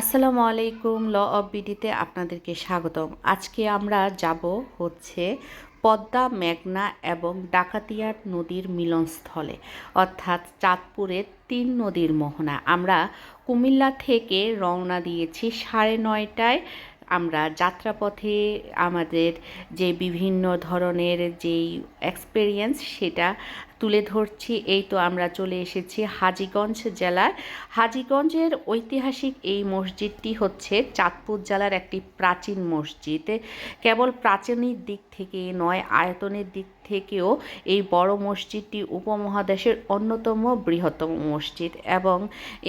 আসসালামু আলাইকুম, law of বিডিতে আপনাদেরকে স্বাগতম। আজকে আমরা যাব হচ্ছে পদ্মা, মেঘনা এবং ডাকাতিয়ার নদীর মিলনস্থলে, অর্থাৎ চাঁদপুরের তিন নদীর মোহনা। আমরা কুমিল্লা থেকে রওনা দিয়েছি সাড়ে নয়টায়। আমরা যাত্রাপথে আমাদের যে বিভিন্ন ধরনের যেই এক্সপেরিয়েন্স সেটা তুলে ধরছি, এই তো আমরা চলে এসেছি হাজিগঞ্জ জেলার। হাজিগঞ্জের ঐতিহাসিক এই মসজিদটি হচ্ছে চাঁদপুর জেলার একটি প্রাচীন মসজিদ। কেবল প্রাচীনের দিক থেকে নয়, আয়তনের দিক থেকেও এই বড় মসজিদটি উপমহাদেশের অন্যতম বৃহত্তম মসজিদ এবং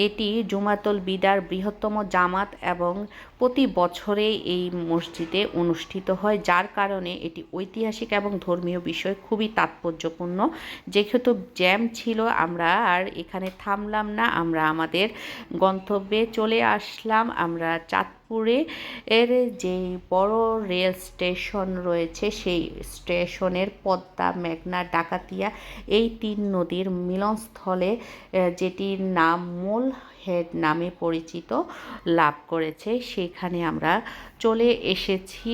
এটি জুমাতুল বিদার বৃহত্তম জামাত এবং প্রতি বছরে এই মসজিদে অনুষ্ঠিত হয়, যার কারণে এটি ঐতিহাসিক এবং ধর্মীয় বিষয় খুবই তাৎপর্যপূর্ণ। যেহেতু জ্যাম ছিল, আমরা আর এখানে থামলাম না, আমরা আমাদের গন্তব্যে চলে আসলাম, আমরা চাঁদপুরে এর যে বড় রেল স্টেশন রয়েছে, সেই স্টেশনের পদ্মা, মেঘনা, ডাকাতিয়া, এই তিন নদীর মিলনস্থলে যেটির নাম মূল হেড নামে পরিচিত, লাভ করেছে। সেখানে আমরা চলে এসেছি।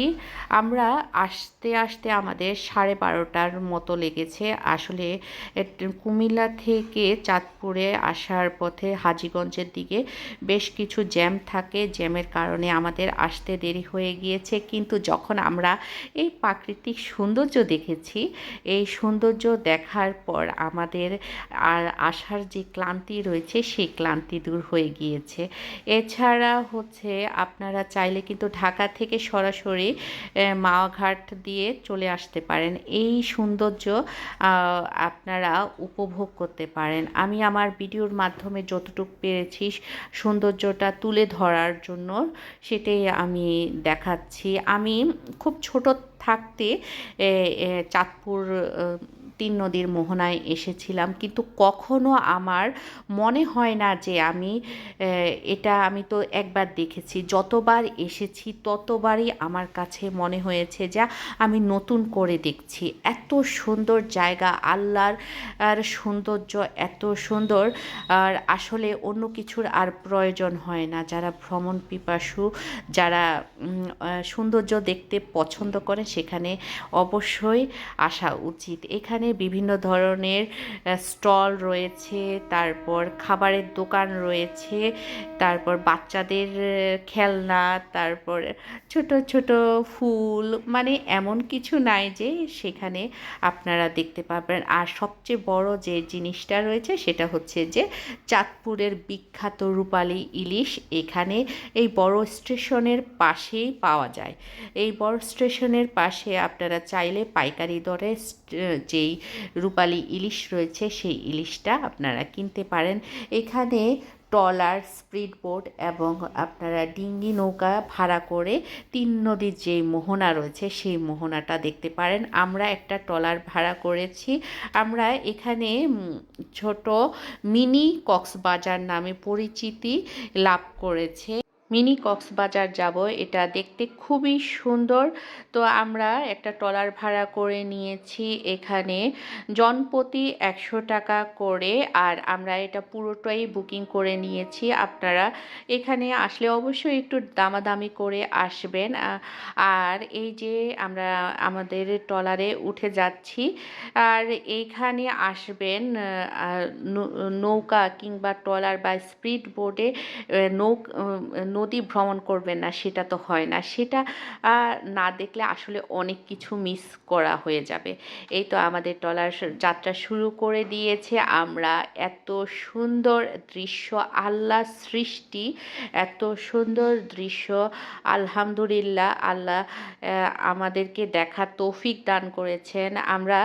আমরা আসতে আসতে আমাদের সাড়ে বারোটার মতো লেগেছে। আসলে কুমিল্লা থেকে চাঁদপুরে আসার পথে হাজিগঞ্জের দিকে বেশ কিছু জ্যাম থাকে। জ্যামের কারণে আমাদের আসতে দেরি হয়ে গিয়েছে। কিন্তু যখন আমরা এই প্রাকৃতিক সৌন্দর্য দেখেছি, এই সৌন্দর্য দেখার পর আমাদের আর আসার যে ক্লান্তি রয়েছে, সেই ক্লান্তি দূর হয়ে গিয়েছে। এছাড়া হচ্ছে আপনারা চাইলে কিন্তু ঢাকা থেকে সরাসরি মাওয়াঘাট দিয়ে চলে আসতে পারেন। এই সৌন্দর্য আপনারা উপভোগ করতে পারেন। আমি আমার ভিডিওর মাধ্যমে যতটুকু পেরেছি সৌন্দর্যটা তুলে ধরার জন্য সেটাই আমি দেখাচ্ছি। আমি খুব ছোট থাকতে চাঁদপুর তিন নদীর মোহনায় এসেছিলাম। কিন্তু কখনো আমার মনে হয় না যে আমি এটা আমি তো একবার দেখেছি। যতবার এসেছি, ততবারই আমার কাছে মনে হয়েছে যা আমি নতুন করে দেখছি। এত সুন্দর জায়গা, আল্লাহর, আর সৌন্দর্য এত সুন্দর। আর আসলে অন্য কিছুর আর প্রয়োজন হয় না। যারা ভ্রমণ পিপাসু, যারা সৌন্দর্য দেখতে পছন্দ করে সেখানে অবশ্যই আসা উচিত। এখানে বিভিন্ন ধরনের স্টল রয়েছে, তারপর খাবারের দোকান রয়েছে, তারপর বাচ্চাদের খেলনা, তারপর ছোট ছোট ফুল মানে এমন কিছু নাই যে সেখানে আপনারা দেখতে পাবেন। আর সবচেয়ে বড় যে জিনিসটা রয়েছে সেটা হচ্ছে যে চাঁদপুরের বিখ্যাত রূপালী ইলিশ, এখানে এই বড় স্টেশনের পাশেই পাওয়া যায়। এই বড় স্টেশনের পাশে আপনারা চাইলে পাইকারি দরে যেই রূপালি ইলিশ রয়েছে, সেই ইলিশটা আপনারা কিনতে পারেন। এখানে ট্রলার স্পিড বোট এবং আপনারা ডিঙ্গি নৌকা ভাড়া করে তিন নদীর যে মোহনা রয়েছে, সেই মোহনাটা দেখতে পারেন। আমরা একটা ট্রলার ভাড়া করেছি। আমরা এখানে ছোট মিনি কক্সবাজার নামে পরিচিতি লাভ করেছে। মিনি কক্সবাজার যাব, এটা দেখতে খুবই সুন্দর। তো আমরা একটা ট্রলার ভাড়া করে নিয়েছি এখানে, জনপ্রতি একশো টাকা করে, আর আমরা এটা পুরোটাই বুকিং করে নিয়েছি। আপনারা এখানে আসলে অবশ্যই একটু দামাদামি করে আসবেন। আর এই যে আমরা আমাদের ট্রলারে উঠে যাচ্ছি, আর এইখানে আসবেন নৌকা কিংবা ট্রলার বা স্পিড বোটে নৌ নদী ভ্রমণ করবেন না, সেটা তো হয় না। সেটা না দেখলে আসলে অনেক কিছু মিস করা হয়ে যাবে। এই তো আমাদের ট্রলার যাত্রা শুরু করে দিয়েছে। আমরা এত সুন্দর দৃশ্য, আল্লাহ সৃষ্টি, এত সুন্দর দৃশ্য, আলহামদুলিল্লাহ, আল্লাহ আমাদেরকে দেখা তৌফিক দান করেছেন। আমরা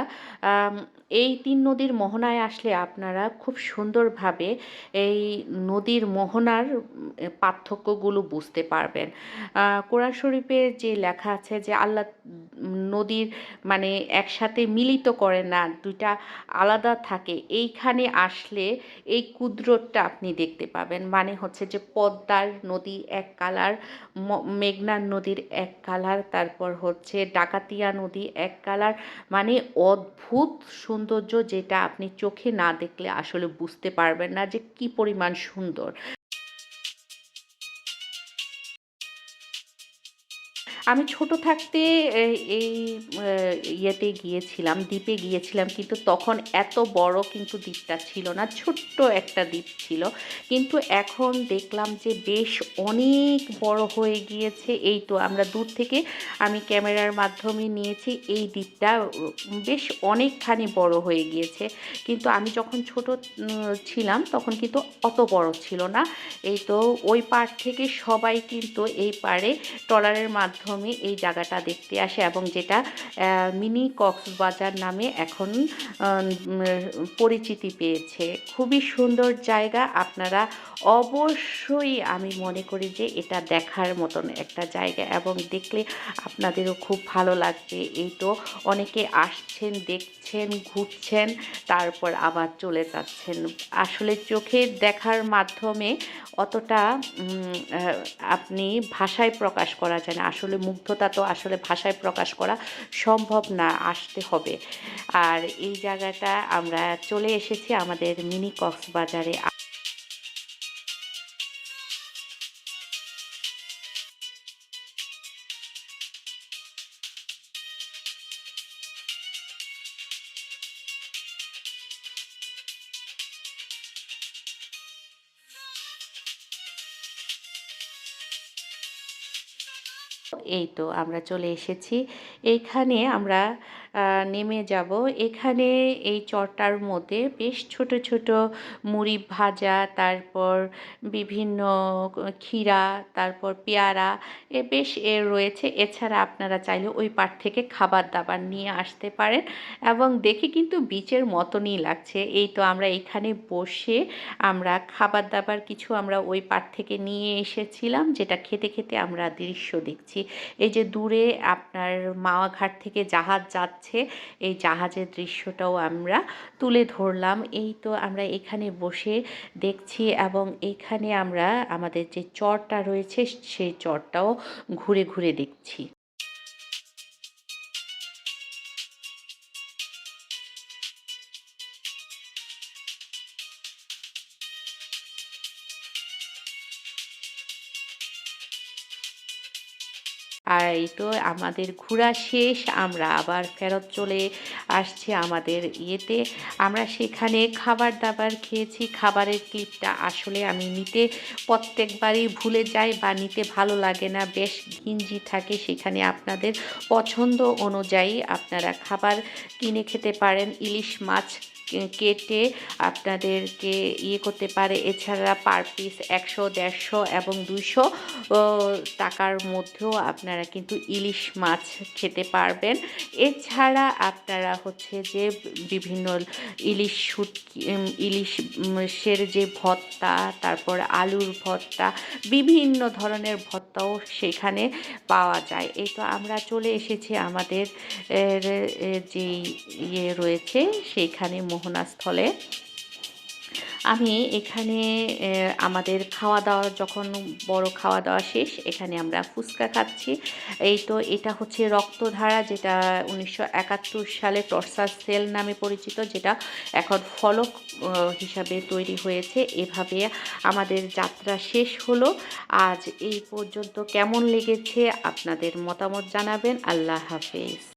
এই তিন নদীর মোহনায় আসলে আপনারা খুব সুন্দরভাবে এই নদীর মোহনার পার্থক্যগুলো বুঝতে পারবেন। কোরআন শরীফে যে লেখা আছে যে আল্লাহ নদীর মানে একসাথে মিলিত করে না, দুইটা আলাদা থাকে, এইখানে আসলে এই কুদরতটা আপনি দেখতে পাবেন। মানে হচ্ছে যে পদ্মার নদী এক কালার মেঘনার নদীর এক কালার, তারপর হচ্ছে ডাকাতিয়া নদী এক কালার মানে অদ্ভুত সৌন্দর্য যেটা আপনি চোখে না দেখলে আসলে বুঝতে পারবেন না যে কি পরিমাণ সুন্দর। আমি ছোট থাকতে এই ইয়েতে গিয়েছিলাম, দ্বীপে গিয়েছিলাম। কিন্তু তখন এত বড় কিন্তু দ্বীপটা ছিল না। ছোট্ট একটা দ্বীপ ছিল। কিন্তু এখন দেখলাম যে বেশ অনেক বড় হয়ে গিয়েছে। এই তো আমরা দূর থেকে আমি ক্যামেরার মাধ্যমে নিয়েছি। এই দ্বীপটা বেশ অনেকখানি বড় হয়ে গিয়েছে। কিন্তু আমি যখন ছোট ছিলাম তখন কিন্তু অত বড় ছিল না। এই তো ওই পার থেকে সবাই কিন্তু এই পাড়ে ট্রলারের মাধ্যমে এই জায়গাটা দেখতে আসে এবং যেটা মিনি কক্সবাজার নামে এখন পরিচিতি পেয়েছে। খুবই সুন্দর জায়গা। আপনারা অবশ্যই আমি মনে করি যে এটা দেখার মতন একটা জায়গা এবং দেখলে আপনাদেরও খুব ভালো লাগবে। এই তো অনেকে আসছেন, দেখছেন, ঘুরছেন, তারপর আবার চলে যাচ্ছেন। আসলে চোখে দেখার মাধ্যমে অতটা আপনি ভাষায় প্রকাশ করা যায় না। আসলে মুগ্ধতা তো আসলে ভাষায় প্রকাশ করা সম্ভব না, আসতে হবে। আর এই জায়গাটা আমরা চলে এসেছি আমাদের মিনি কক্সবাজারে। এই তো আমরা চলে এসেছি। এইখানে আমরা নেমে যাব। এখানে এই চরটার মধ্যে বেশ ছোট, ছোট মুড়ি ভাজা, তারপর বিভিন্ন ক্ষীরা, তারপর পেয়ারা এ বেশ এ রয়েছে। এছাড়া আপনারা চাইলে ওই পাড় থেকে খাবার-দাবার নিয়ে আসতে পারেন এবং দেখে কিন্তু বিচের মতনই লাগছে। এই তো আমরা এখানে বসে আমরা খাবার-দাবার কিছু আমরা ওই পাড় থেকে নিয়ে এসেছিলাম যেটা খেতে, খেতে আমরা দৃশ্য দেখছি। এই যে দূরে আপনার মাওয়া ঘাট থেকে জাহাজ যাচ্ছে, এই জাহাজের দৃশ্যটাও আমরা তুলে ধরলাম। এই তো আমরা এখানে বসে দেখছি এবং এখানে আমরা আমাদের যে চরটা রয়েছে সেই চরটাও ঘুরে, ঘুরে দেখছি। আর এই তো আমাদের ঘোরা শেষ। আমরা আবার ফেরত চলে আসছি আমাদের ইয়েতে। আমরা সেখানে খাবার-দাবার খেয়েছি। খাবারের ক্লিপটা আসলে আমি নিতে প্রত্যেকবারই ভুলে যাই বা নিতে ভালো লাগে না। বেশ ঘিঞ্জি থাকে। সেখানে আপনাদের পছন্দ অনুযায়ী আপনারা খাবার কিনে খেতে পারেন। ইলিশ মাছ কেটে আপনাদেরকে ইয়ে করতে পারে। এছাড়া পার পিস একশো দেড়শো এবং ২০০ ও টাকার মধ্যেও আপনারা কিন্তু ইলিশ মাছ খেতে পারবেন। এছাড়া আপনারা হচ্ছে যে বিভিন্ন ইলিশ শুটকি উম ইলিশ মাছের যে ভত্তা তারপর আলুর ভর্তা, বিভিন্ন ধরনের ভত্তাও সেখানে পাওয়া যায়। এই তো আমরা চলে এসেছি আমাদের এ ইয়ে রয়েছে সেইখানে মোহনা স্থলে। আমি এখানে আমাদের খাওয়া-দাওয়া যখন বড় খাওয়া-দাওয়া শেষ, এখানে আমরা ফুচকা খাচ্ছি। এই তো এটা হচ্ছে রক্তধারা যেটা ১৯৭১ সালে টর্চার সেল নামে পরিচিত যেটা এখন ফলক হিসাবে তৈরি হয়েছে। এভাবে আমাদের যাত্রা শেষ হলো। আজ এই পর্যন্ত কেমন লেগেছে আপনাদের মতামত জানাবেন। আল্লাহ হাফেজ।